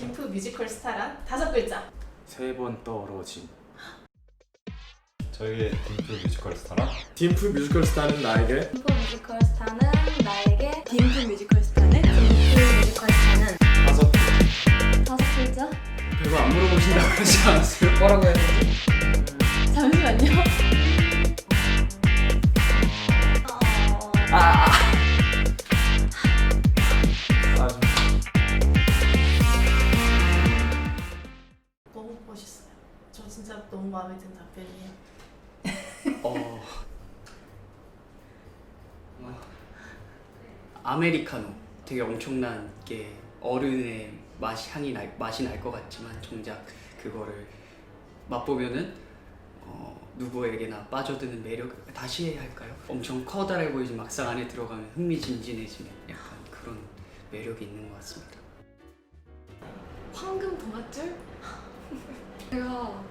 딤프 뮤지컬 스타란 다섯 글자. 세 번 떨어진 저희의 dim프 뮤지컬 스타랑 딤프 뮤지컬 스타는 나에게 딤프 뮤지컬 스타는 나에게 딤프 뮤지컬 스타는 딤프 뮤지컬 스타는 다섯 다섯 글자? 별거 안 물어보신다고 그러지 않았어요? 뭐라고 해야 되지? 잠시만요. 마음에 든 답변이에요. 어... 어, 아메리카노 되게 엄청난 게 어른의 맛 향이 날 맛이 날 것 같지만 정작 그거를 맛보면은 어, 누구에게나 빠져드는 매력 다시 해야 할까요? 엄청 커다래 보이지 막상 안에 들어가면 흥미진진해지는 약간 그런 매력이 있는 것 같습니다. 황금 동아줄? 제가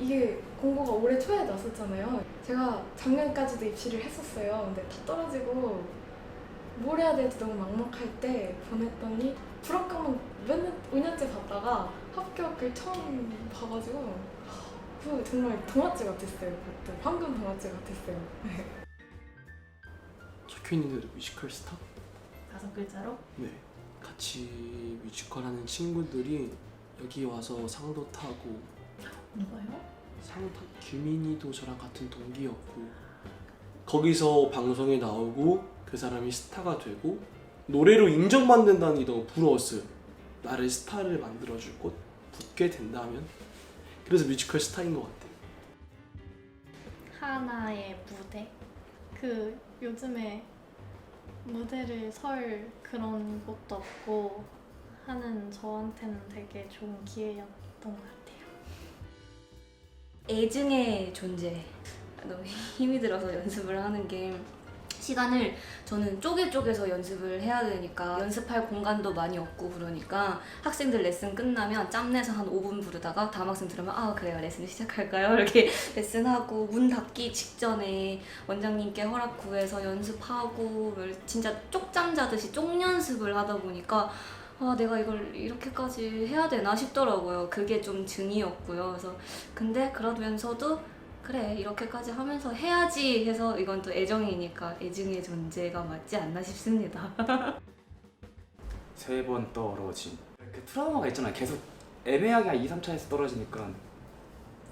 이게 공고가 올해 초에 났었잖아요. 제가 작년까지도 입시를 했었어요. 근데 다 떨어지고 뭘 해야 될지 너무 막막할 때 보냈더니 불합격만 몇 년 5년째 봤다가 합격을 처음 봐가지고 그 정말 동아줄 같았어요. 그때 황금 동아줄 같았어요. 적혀 있는 대로 뮤지컬 스타? 다섯 글자로 네. 같이 뮤지컬 하는 친구들이 여기 와서 상도 타고 누가요? 상 타, 규민이도 저랑 같은 동기였고 거기서 방송에 나오고 그 사람이 스타가 되고 노래로 인정받는다는 게 너무 부러웠어요. 나를 스타를 만들어줄 곳 붙게 된다면 그래서 뮤지컬 스타인 것 같아요. 하나의 무대. 그 요즘에 무대를 설 그런 곳도 없고 하는 저한테는 되게 좋은 기회였던 것 같아요. 애증의 존재. 너무 힘이 들어서 연습을 하는 게 시간을 저는 쪼개 쪼개서 연습을 해야 되니까 연습할 공간도 많이 없고 그러니까 학생들 레슨 끝나면 짬내서 한 5분 부르다가 다음 학생 들으면 아 그래요 레슨 시작할까요? 이렇게 레슨하고 문 닫기 직전에 원장님께 허락 구해서 연습하고 진짜 쪽잠 자듯이 쪽 연습을 하다 보니까 아 내가 이걸 이렇게까지 해야 되나 싶더라고요. 그게 좀 증이었고요. 그래서 근데 그러면서도 그래 이렇게까지 하면서 해야지 해서 이건 또 애정이니까 애증의 존재가 맞지 않나 싶습니다. 세 번 떨어진 그 트라우마가 있잖아요 계속 애매하게 한 2, 3차에서 떨어지니까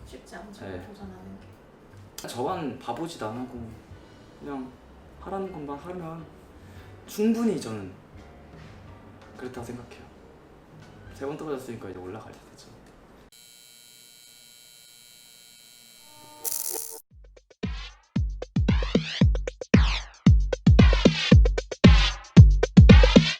쉽지 않죠. 네. 도전하는 게. 저만 바보짓 안 하고 그냥 하라는 것만 하면 충분히 저는 그렇다고 생각해요. 세 번 떨어졌으니까 이제 올라갈 때 됐죠